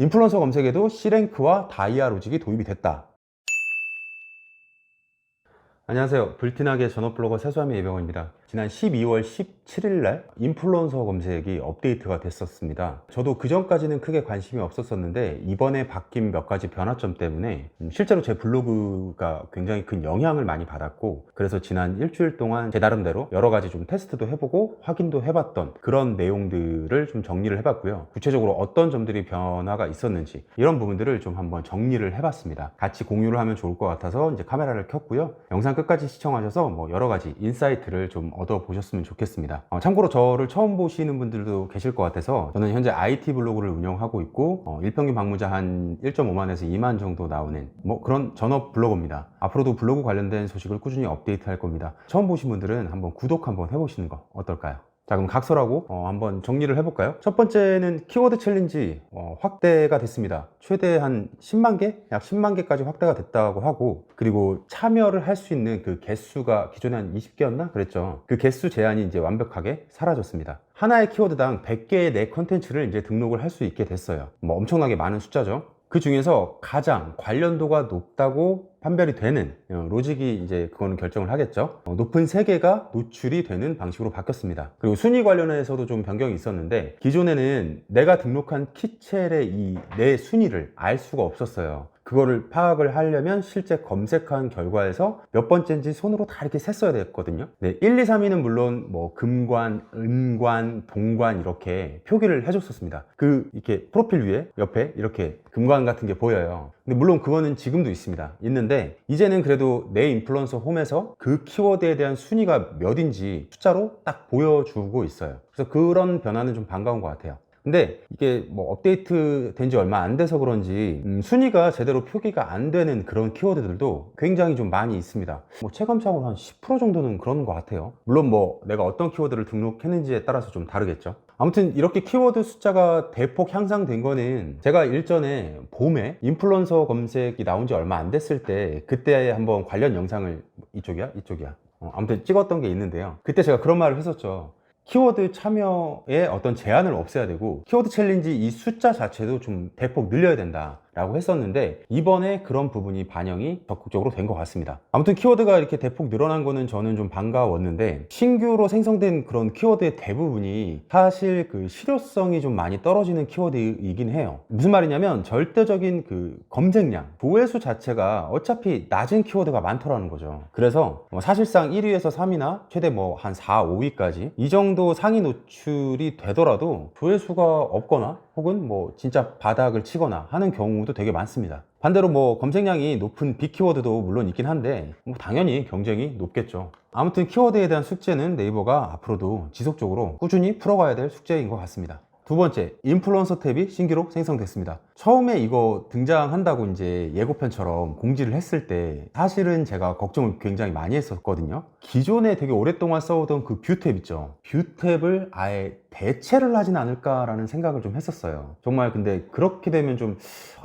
인플루언서 검색에도 C랭크와 다이아 로직이 도입이 됐다. 안녕하세요. 불티나게 전업블로거 세수함의 예병입니다. 지난 12월 17일 날 인플루언서 검색이 업데이트가 됐었습니다. 저도 그 전까지는 크게 관심이 없었었는데 이번에 바뀐 몇 가지 변화점 때문에 음, 실제로 제 블로그가 굉장히 큰 영향을 많이 받았고 그래서 지난 일주일 동안 제 나름대로 여러 가지 좀 테스트도 해보고 확인도 해봤던 그런 내용들을 좀 정리를 해봤고요. 구체적으로 어떤 점들이 변화가 있었는지 이런 부분들을 좀 한번 정리를 해봤습니다. 같이 공유를 하면 좋을 것 같아서 이제 카메라를 켰고요. 영상 끝까지 시청하셔서 뭐 여러 가지 인사이트를 좀 얻어 보셨으면 좋겠습니다. 어, 참고로 저를 처음 보시는 분들도 계실 것 같아서 저는 현재 IT 블로그를 운영하고 있고 어, 일평균 방문자 한 1.5만에서 2만 정도 나오는 뭐 그런 전업 블로거입니다. 앞으로도 블로그 관련된 소식을 꾸준히 업데이트 할 겁니다. 처음 보신 분들은 한번 구독 한번 해보시는 거 어떨까요? 자 그럼 각설하고 어, 한번 정리를 해볼까요? 첫 번째는 키워드 챌린지 어, 확대가 됐습니다. 최대 한 10만 개? 약 10만 개까지 확대가 됐다고 하고 그리고 참여를 할 수 있는 그 개수가 기존에 한 20개였나? 그랬죠. 그 개수 제한이 이제 완벽하게 사라졌습니다. 하나의 키워드당 100개의 내 컨텐츠를 이제 등록을 할 수 있게 됐어요. 뭐 엄청나게 많은 숫자죠. 그 중에서 가장 관련도가 높다고 판별이 되는 어, 로직이 이제 그거는 결정을 하겠죠. 어, 높은 세 개가 노출이 되는 방식으로 바뀌었습니다. 그리고 순위 관련해서도 좀 변경이 있었는데 기존에는 내가 등록한 키첼의 이 내 순위를 알 수가 없었어요. 그거를 파악을 하려면 실제 검색한 결과에서 몇 번째인지 손으로 다 이렇게 셌어야 됐거든요. 네, 1, 2, 3위는 물론 뭐 금관, 은관, 동관 이렇게 표기를 해줬었습니다. 그 이렇게 프로필 위에 옆에 이렇게 금관 같은 게 보여요. 근데 물론 그거는 지금도 있습니다. 있는데 이제는 그래도 내 인플루언서 홈에서 그 키워드에 대한 순위가 몇인지 숫자로 딱 보여주고 있어요. 그래서 그런 변화는 좀 반가운 것 같아요. 근데 이게 뭐 업데이트 된 지 얼마 안 돼서 그런지 음, 순위가 제대로 표기가 안 되는 그런 키워드들도 굉장히 좀 많이 있습니다. 뭐 체감상으로 한 10% 정도는 그런 것 같아요. 물론 뭐 내가 어떤 키워드를 등록했는지에 따라서 좀 다르겠죠. 아무튼 이렇게 키워드 숫자가 대폭 향상된 거는 제가 일전에 봄에 인플루언서 검색이 나온 지 얼마 안 됐을 때 그때 한번 관련 영상을 이쪽이야? 이쪽이야. 어, 아무튼 찍었던 게 있는데요. 그때 제가 그런 말을 했었죠. 키워드 참여에 어떤 제한을 없애야 되고 키워드 챌린지 이 숫자 자체도 좀 대폭 늘려야 된다 라고 했었는데 이번에 그런 부분이 반영이 적극적으로 된 것 같습니다. 아무튼 키워드가 이렇게 대폭 늘어난 거는 저는 좀 반가웠는데 신규로 생성된 그런 키워드의 대부분이 사실 그 실효성이 좀 많이 떨어지는 키워드이긴 해요. 무슨 말이냐면 절대적인 그 검색량 조회수 자체가 어차피 낮은 키워드가 많더라는 거죠. 그래서 뭐 사실상 1위에서 3위나 최대 뭐 한 4, 5위까지 이 정도 상위 노출이 되더라도 조회수가 없거나 혹은 뭐 진짜 바닥을 치거나 하는 경우도 되게 많습니다. 반대로 뭐 검색량이 높은 빅키워드도 물론 있긴 한데 뭐 당연히 경쟁이 높겠죠. 아무튼 키워드에 대한 숙제는 네이버가 앞으로도 지속적으로 꾸준히 풀어가야 될 숙제인 것 같습니다. 두 번째, 인플루언서 탭이 신기로 생성됐습니다. 처음에 이거 등장한다고 이제 예고편처럼 공지를 했을 때 사실은 제가 걱정을 굉장히 많이 했었거든요. 기존에 되게 오랫동안 써오던 그 뷰탭 있죠. 뷰 탭을 아예 대체를 하진 않을까라는 생각을 좀 했었어요. 정말 근데 그렇게 되면 좀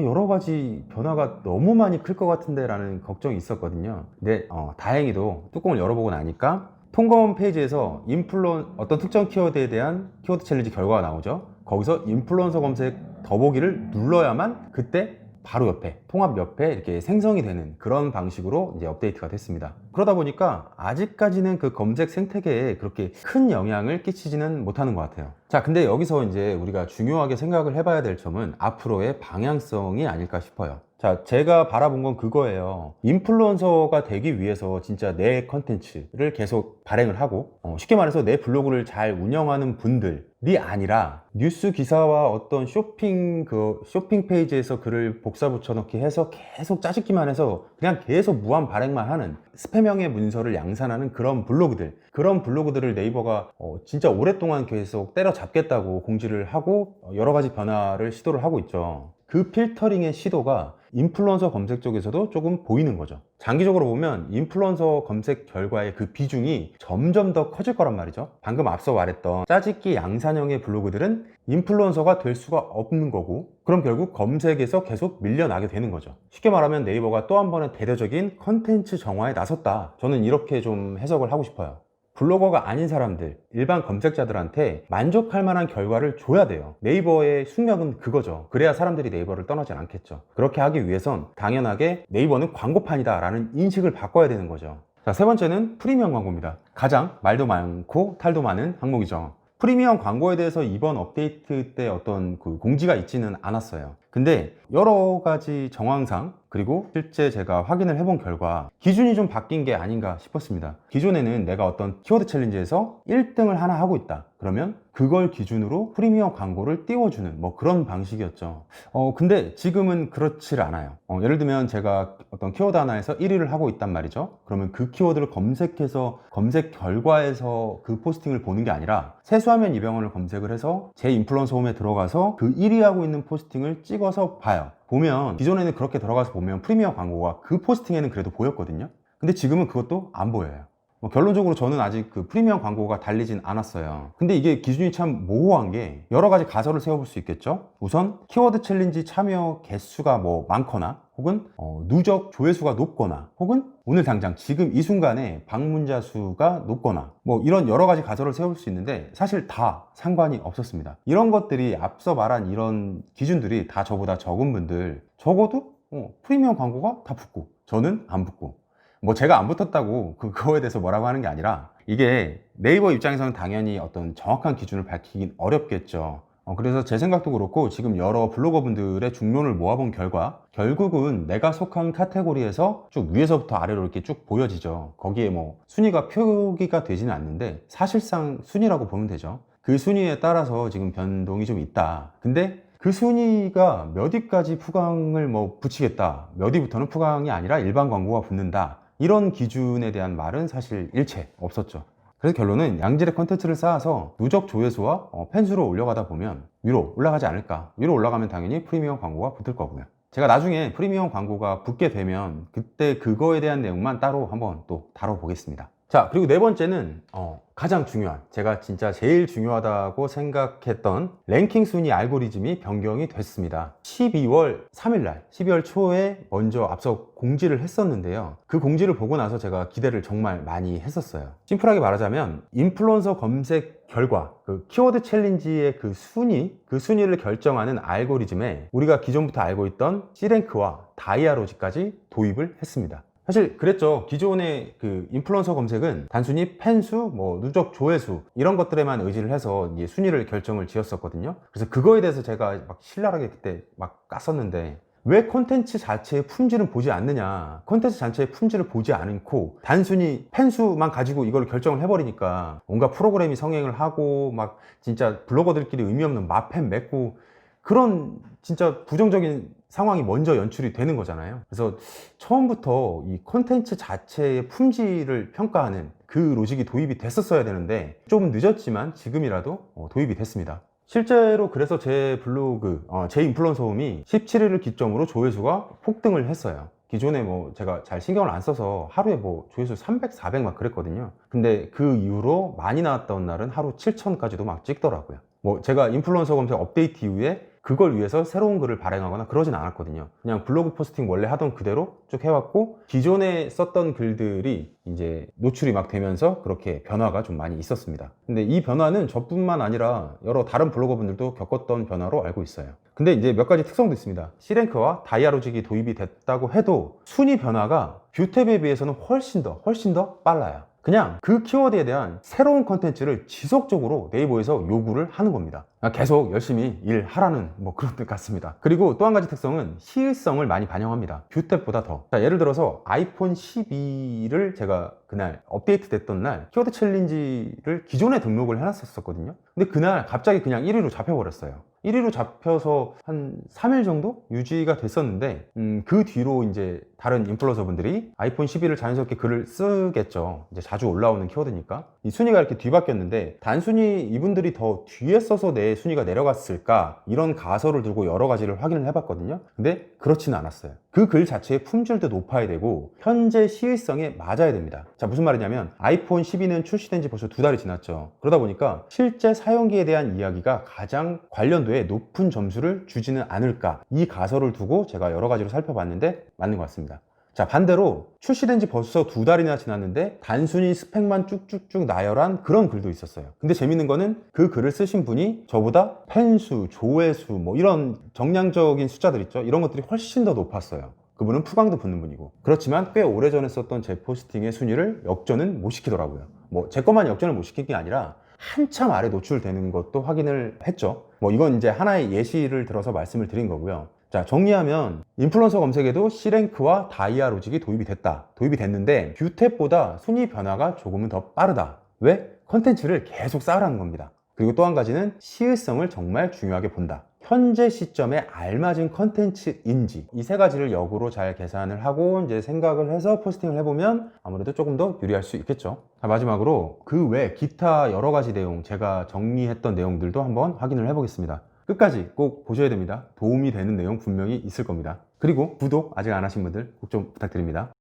여러 가지 변화가 너무 많이 클 것 같은데 라는 걱정이 있었거든요. 근데 어, 다행히도 뚜껑을 열어보고 나니까 통검 페이지에서 인플루 어떤 특정 키워드에 대한 키워드 챌린지 결과가 나오죠. 거기서 인플루언서 검색 더보기를 눌러야만 그때 바로 옆에 통합 옆에 이렇게 생성이 되는 그런 방식으로 이제 업데이트가 됐습니다. 그러다 보니까 아직까지는 그 검색 생태계에 그렇게 큰 영향을 끼치지는 못하는 것 같아요. 자, 근데 여기서 이제 우리가 중요하게 생각을 해봐야 될 점은 앞으로의 방향성이 아닐까 싶어요. 자, 제가 바라본 건 그거예요. 인플루언서가 되기 위해서 진짜 내 컨텐츠를 계속 발행을 하고, 어, 쉽게 말해서 내 블로그를 잘 운영하는 분들이 아니라 뉴스 기사와 어떤 쇼핑 그 쇼핑 페이지에서 글을 복사 붙여넣기 해서 계속 짜집기만 해서 그냥 계속 무한 발행만 하는 스팸형의 문서를 양산하는 그런 블로그들 그런 블로그들을 네이버가 어, 진짜 오랫동안 계속 때려잡겠다고 공지를 하고 어, 여러 가지 변화를 시도를 하고 있죠. 그 필터링의 시도가 인플루언서 검색 쪽에서도 조금 보이는 거죠. 장기적으로 보면 인플루언서 검색 결과의 그 비중이 점점 더 커질 거란 말이죠. 방금 앞서 말했던 짜집기 양산형의 블로그들은 인플루언서가 될 수가 없는 거고, 그럼 결국 검색에서 계속 밀려나게 되는 거죠. 쉽게 말하면 네이버가 또 한 번의 대대적인 컨텐츠 정화에 나섰다. 저는 이렇게 좀 해석을 하고 싶어요. 블로거가 아닌 사람들, 일반 검색자들한테 만족할 만한 결과를 줘야 돼요. 네이버의 숙명은 그거죠. 그래야 사람들이 네이버를 떠나진 않겠죠. 그렇게 하기 위해선 당연하게 네이버는 광고판이다 라는 인식을 바꿔야 되는 거죠. 자, 세 번째는 프리미엄 광고입니다. 가장 말도 많고 탈도 많은 항목이죠. 프리미엄 광고에 대해서 이번 업데이트 때 어떤 그 공지가 있지는 않았어요. 근데 여러 가지 정황상 그리고 실제 제가 확인을 해본 결과 기준이 좀 바뀐 게 아닌가 싶었습니다. 기존에는 내가 어떤 키워드 챌린지에서 1등을 하나 하고 있다. 그러면 그걸 기준으로 프리미엄 광고를 띄워주는 뭐 그런 방식이었죠. 어, 근데 지금은 그렇지 않아요. 어, 예를 들면 제가 어떤 키워드 하나에서 1위를 하고 있단 말이죠. 그러면 그 키워드를 검색해서 검색 결과에서 그 포스팅을 보는 게 아니라 세수하면 이병헌을 검색을 해서 제 인플루언서 홈에 들어가서 그 1위 하고 있는 포스팅을 찍어서 봐요. 보면 기존에는 그렇게 들어가서 보면 프리미엄 광고가 그 포스팅에는 그래도 보였거든요. 근데 지금은 그것도 안 보여요. 뭐 결론적으로 저는 아직 그 프리미엄 광고가 달리진 않았어요. 근데 이게 기준이 참 모호한 게 여러 가지 가설을 세워볼 수 있겠죠. 우선 키워드 챌린지 참여 개수가 뭐 많거나 혹은 어, 누적 조회수가 높거나 혹은 오늘 당장 지금 이 순간에 방문자 수가 높거나 뭐 이런 여러 가지 가설을 세울 수 있는데 사실 다 상관이 없었습니다. 이런 것들이 앞서 말한 이런 기준들이 다 저보다 적은 분들 적어도 어, 프리미엄 광고가 다 붙고 저는 안 붙고 뭐 제가 안 붙었다고 그- 그거에 대해서 뭐라고 하는 게 아니라 이게 네이버 입장에서는 당연히 어떤 정확한 기준을 밝히긴 어렵겠죠. 어, 그래서 제 생각도 그렇고 지금 여러 블로거분들의 중론을 모아본 결과 결국은 내가 속한 카테고리에서 쭉 위에서부터 아래로 이렇게 쭉 보여지죠. 거기에 뭐 순위가 표기가 되지는 않는데 사실상 순위라고 보면 되죠. 그 순위에 따라서 지금 변동이 좀 있다. 근데 그 순위가 몇 위까지 푸강을 뭐 붙이겠다. 몇 위부터는 푸강이 아니라 일반 광고가 붙는다. 이런 기준에 대한 말은 사실 일체 없었죠. 그래서 결론은 양질의 컨텐츠를 쌓아서 누적 조회수와 어, 팬수를 올려가다 보면 위로 올라가지 않을까. 위로 올라가면 당연히 프리미엄 광고가 붙을 거고요. 제가 나중에 프리미엄 광고가 붙게 되면 그때 그거에 대한 내용만 따로 한번 또 다뤄보겠습니다. 자, 그리고 네 번째는 어, 가장 중요한, 제가 진짜 제일 중요하다고 생각했던 랭킹 순위 알고리즘이 변경이 됐습니다. 12월 3일날, 12월 초에 먼저 앞서 공지를 했었는데요. 그 공지를 보고 나서 제가 기대를 정말 많이 했었어요. 심플하게 말하자면, 인플루언서 검색 결과, 그 키워드 챌린지의 그 순위, 그 순위를 결정하는 알고리즘에 우리가 기존부터 알고 있던 C랭크와 다이아로지까지 도입을 했습니다. 사실 그랬죠. 기존의 그 인플루언서 검색은 단순히 팬수, 뭐 누적 조회수 이런 것들에만 의지를 해서 이제 순위를 결정을 지었었거든요. 그래서 그거에 대해서 제가 막 신랄하게 그때 막 깠었는데 왜 콘텐츠 자체의 품질은 보지 않느냐 콘텐츠 자체의 품질을 보지 않고 단순히 팬수만 가지고 이걸 결정을 해버리니까 온갖 프로그램이 성행을 하고 막 진짜 블로거들끼리 의미 없는 마팬 맺고 그런 진짜 부정적인 상황이 먼저 연출이 되는 거잖아요. 그래서 처음부터 이 콘텐츠 자체의 품질을 평가하는 그 로직이 도입이 됐었어야 되는데 좀 늦었지만 지금이라도 어, 도입이 됐습니다. 실제로 그래서 제 블로그, 어, 제 인플루언서 홈이 17일을 기점으로 조회수가 폭등을 했어요. 기존에 뭐 제가 잘 신경을 안 써서 하루에 뭐 조회수 300, 400 막 그랬거든요. 근데 그 이후로 많이 나왔던 날은 하루 7천까지도 막 찍더라고요. 뭐 제가 인플루언서 검색 업데이트 이후에 그걸 위해서 새로운 글을 발행하거나 그러진 않았거든요. 그냥 블로그 포스팅 원래 하던 그대로 쭉 해왔고 기존에 썼던 글들이 이제 노출이 막 되면서 그렇게 변화가 좀 많이 있었습니다. 근데 이 변화는 저뿐만 아니라 여러 다른 블로거분들도 겪었던 변화로 알고 있어요. 근데 이제 몇 가지 특성도 있습니다. C랭크와 다이아로직이 도입이 됐다고 해도 순위 변화가 뷰탭에 비해서는 훨씬 더 훨씬 더 빨라요. 그냥 그 키워드에 대한 새로운 컨텐츠를 지속적으로 네이버에서 요구를 하는 겁니다. 계속 열심히 일하라는 뭐 그런 뜻 같습니다. 그리고 또 한 가지 특성은 시일성을 많이 반영합니다. 뷰탭보다 더. 자, 예를 들어서 아이폰 12를 제가 그날 업데이트 됐던 날 키워드 챌린지를 기존에 등록을 해놨었거든요. 근데 그날 갑자기 그냥 1위로 잡혀버렸어요. 1위로 잡혀서 한 3일 정도 유지가 됐었는데 음, 그 뒤로 이제 다른 인플루언서 분들이 아이폰 12를 자연스럽게 글을 쓰겠죠. 이제 자주 올라오는 키워드니까 이 순위가 이렇게 뒤바뀌었는데 단순히 이분들이 더 뒤에 써서 내 순위가 내려갔을까 이런 가설을 두고 여러 가지를 확인을 해봤거든요. 근데 그렇지는 않았어요. 그 글 자체의 품질도 높아야 되고 현재 시의성에 맞아야 됩니다. 자 무슨 말이냐면 아이폰 12는 출시된 지 벌써 두 달이 지났죠. 그러다 보니까 실제 사용기에 대한 이야기가 가장 관련도에 높은 점수를 주지는 않을까 이 가설을 두고 제가 여러 가지로 살펴봤는데 맞는 것 같습니다. 자, 반대로 출시된 지 벌써 두 달이나 지났는데 단순히 스펙만 쭉쭉쭉 나열한 그런 글도 있었어요. 근데 재밌는 거는 그 글을 쓰신 분이 저보다 팬수, 조회수, 뭐 이런 정량적인 숫자들 있죠. 이런 것들이 훨씬 더 높았어요. 그분은 푸강도 붙는 분이고. 그렇지만 꽤 오래전에 썼던 제 포스팅의 순위를 역전은 못 시키더라고요. 뭐 제 것만 역전을 못 시킨 게 아니라 한참 아래 노출되는 것도 확인을 했죠. 뭐 이건 이제 하나의 예시를 들어서 말씀을 드린 거고요. 자, 정리하면 인플루언서 검색에도 C랭크와 다이아 로직이 도입이 됐다. 도입이 됐는데 뷰탭보다 순위 변화가 조금은 더 빠르다. 왜? 컨텐츠를 계속 쌓으라는 겁니다. 그리고 또 한 가지는 시의성을 정말 중요하게 본다. 현재 시점에 알맞은 컨텐츠인지 이 세 가지를 역으로 잘 계산을 하고 이제 생각을 해서 포스팅을 해보면 아무래도 조금 더 유리할 수 있겠죠. 자, 마지막으로 그 외 기타 여러 가지 내용 제가 정리했던 내용들도 한번 확인을 해보겠습니다. 끝까지 꼭 보셔야 됩니다. 도움이 되는 내용 분명히 있을 겁니다. 그리고 구독 아직 안 하신 분들 꼭 좀 부탁드립니다.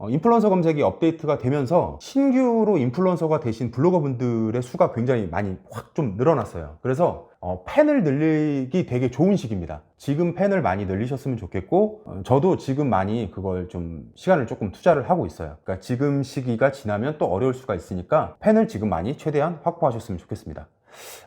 어, 인플루언서 검색이 업데이트가 되면서 신규로 인플루언서가 되신 블로거 분들의 수가 굉장히 많이 확 좀 늘어났어요. 그래서 어, 팬을 늘리기 되게 좋은 시기입니다. 지금 팬을 많이 늘리셨으면 좋겠고 어, 저도 지금 많이 그걸 좀 시간을 조금 투자를 하고 있어요. 그러니까 지금 시기가 지나면 또 어려울 수가 있으니까 팬을 지금 많이 최대한 확보하셨으면 좋겠습니다.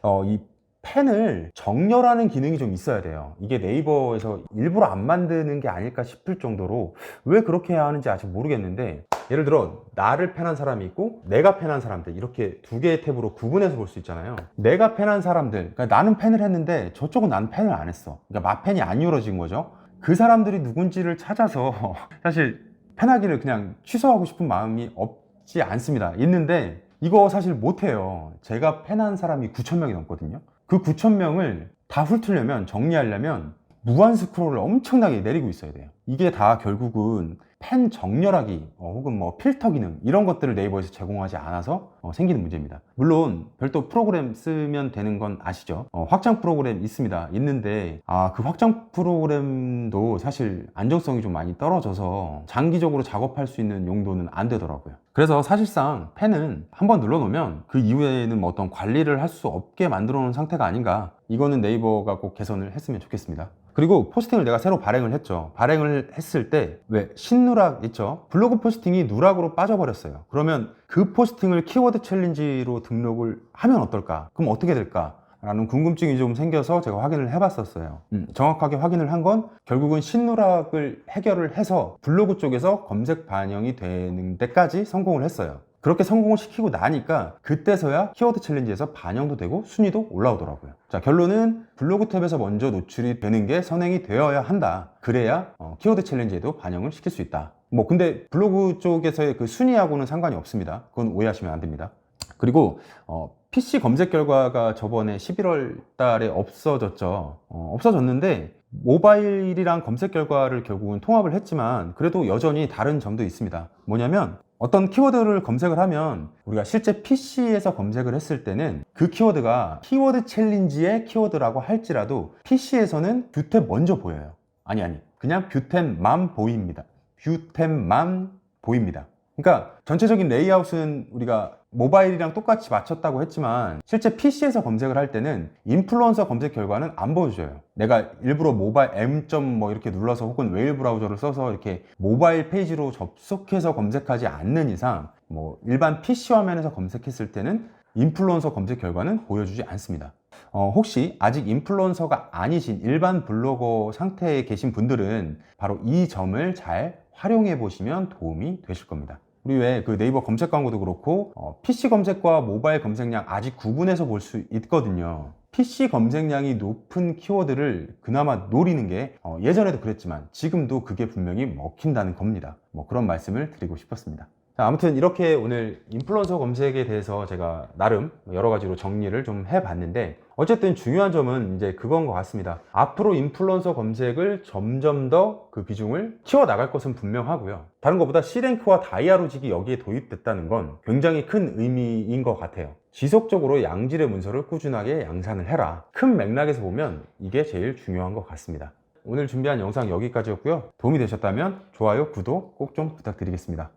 어, 이 펜을 정렬하는 기능이 좀 있어야 돼요. 이게 네이버에서 일부러 안 만드는 게 아닐까 싶을 정도로 왜 그렇게 해야 하는지 아직 모르겠는데 예를 들어 나를 펜한 사람이 있고 내가 펜한 사람들 이렇게 두 개의 탭으로 구분해서 볼 수 있잖아요. 내가 펜한 사람들 그러니까 나는 펜을 했는데 저쪽은 나는 펜을 안 했어. 그러니까 마펜이 안 이루어진 거죠. 그 사람들이 누군지를 찾아서 사실 펜하기를 그냥 취소하고 싶은 마음이 없지 않습니다. 있는데 이거 사실 못해요. 제가 펜한 사람이 9,000명이 넘거든요. 그 9,000명을 다 훑으려면, 정리하려면 무한 스크롤을 엄청나게 내리고 있어야 돼요. 이게 다 결국은 펜 정렬하기 어, 혹은 뭐 필터 기능 이런 것들을 네이버에서 제공하지 않아서 어, 생기는 문제입니다. 물론 별도 프로그램 쓰면 되는 건 아시죠? 어, 확장 프로그램 있습니다. 있는데 아 그 확장 프로그램도 사실 안정성이 좀 많이 떨어져서 장기적으로 작업할 수 있는 용도는 안 되더라고요. 그래서 사실상 펜은 한번 눌러놓으면 그 이후에는 뭐 어떤 관리를 할 수 없게 만들어 놓은 상태가 아닌가 이거는 네이버가 꼭 개선을 했으면 좋겠습니다. 그리고 포스팅을 내가 새로 발행을 했죠. 발행을 했을 때 왜 신누락 있죠? 블로그 포스팅이 누락으로 빠져버렸어요. 그러면 그 포스팅을 키워드 챌린지로 등록을 하면 어떨까? 그럼 어떻게 될까? 라는 궁금증이 좀 생겨서 제가 확인을 해봤었어요. 음, 정확하게 확인을 한 건 결국은 신누락을 해결을 해서 블로그 쪽에서 검색 반영이 되는 데까지 성공을 했어요. 그렇게 성공을 시키고 나니까 그때서야 키워드 챌린지에서 반영도 되고 순위도 올라오더라고요. 자, 결론은 블로그 탭에서 먼저 노출이 되는 게 선행이 되어야 한다. 그래야 어, 키워드 챌린지에도 반영을 시킬 수 있다. 뭐 근데 블로그 쪽에서의 그 순위하고는 상관이 없습니다. 그건 오해하시면 안 됩니다. 그리고 어, PC 검색 결과가 저번에 11월 달에 없어졌죠. 어, 없어졌는데 모바일이랑 검색 결과를 결국은 통합을 했지만 그래도 여전히 다른 점도 있습니다. 뭐냐면 어떤 키워드를 검색을 하면 우리가 실제 PC에서 검색을 했을 때는 그 키워드가 키워드 챌린지의 키워드라고 할지라도 PC에서는 뷰탭 먼저 보여요. 아니 아니 그냥 뷰탭만 보입니다. 뷰탭만 보입니다. 그러니까 전체적인 레이아웃은 우리가 모바일이랑 똑같이 맞췄다고 했지만 실제 PC에서 검색을 할 때는 인플루언서 검색 결과는 안 보여줘요. 내가 일부러 모바일 M. 뭐 이렇게 눌러서 혹은 웨일 브라우저를 써서 이렇게 모바일 페이지로 접속해서 검색하지 않는 이상 뭐 일반 PC 화면에서 검색했을 때는 인플루언서 검색 결과는 보여주지 않습니다. 어, 혹시 아직 인플루언서가 아니신 일반 블로거 상태에 계신 분들은 바로 이 점을 잘 활용해 보시면 도움이 되실 겁니다. 우리 왜 그 네이버 검색 광고도 그렇고 어, PC 검색과 모바일 검색량 아직 구분해서 볼 수 있거든요. PC 검색량이 높은 키워드를 그나마 노리는 게 어, 예전에도 그랬지만 지금도 그게 분명히 먹힌다는 겁니다. 뭐 그런 말씀을 드리고 싶었습니다. 자, 아무튼 이렇게 오늘 인플루언서 검색에 대해서 제가 나름 여러 가지로 정리를 좀 해봤는데 어쨌든 중요한 점은 이제 그건 것 같습니다. 앞으로 인플루언서 검색을 점점 더 그 비중을 키워 나갈 것은 분명하고요. 다른 것보다 C랭크와 다이아로직이 여기에 도입됐다는 건 굉장히 큰 의미인 것 같아요. 지속적으로 양질의 문서를 꾸준하게 양산을 해라. 큰 맥락에서 보면 이게 제일 중요한 것 같습니다. 오늘 준비한 영상 여기까지였고요. 도움이 되셨다면 좋아요, 구독 꼭 좀 부탁드리겠습니다.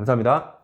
감사합니다.